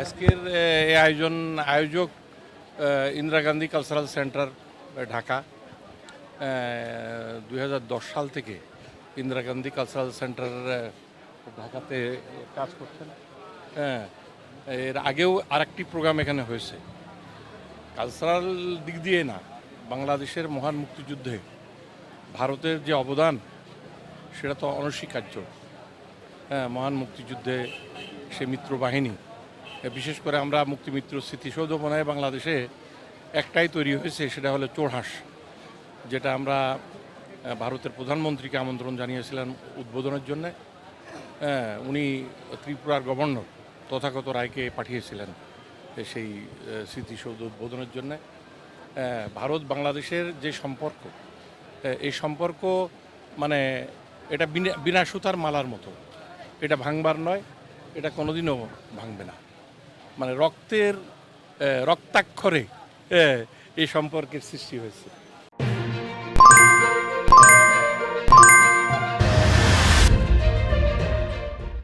আজকের এই আয়োজন, আয়োজক ইন্দিরা গান্ধী কালচারাল সেন্টার ঢাকা। দু হাজার দশ সাল থেকে ইন্দিরা গান্ধী কালচারাল সেন্টার ঢাকাতে কাজ করছেন। হ্যাঁ এর আগেও আরেকটি প্রোগ্রাম এখানে হয়েছে। কালচারাল দিক দিয়ে না, বাংলাদেশের মহান মুক্তিযুদ্ধে ভারতের যে অবদান, সেটা তো অনস্বীকার্য। হ্যাঁ মহান মুক্তিযুদ্ধে সে মিত্র বাহিনী বিশেষ করে আমরা মুক্তিমিত্র স্মৃতিসৌধ হয় বাংলাদেশে একটাই তৈরি হয়েছে, সেটা হলো চোরহাঁস, যেটা আমরা ভারতের প্রধানমন্ত্রীকে আমন্ত্রণ জানিয়েছিলেন উদ্বোধনের জন্য। উনি ত্রিপুরার গভর্নর, তথাগত রায়কে পাঠিয়েছিলেন সেই স্মৃতিসৌধ উদ্বোধনের জন্য। ভারত বাংলাদেশের যে সম্পর্ক এই সম্পর্ক মানে এটা বিনা সুতার মালার মতো। এটা ভাঙবার নয়, এটা কোনোদিনও ভাঙবে না। মানে রক্তের রক্তাক্ষরে এই সম্পর্কের সৃষ্টি হয়েছে।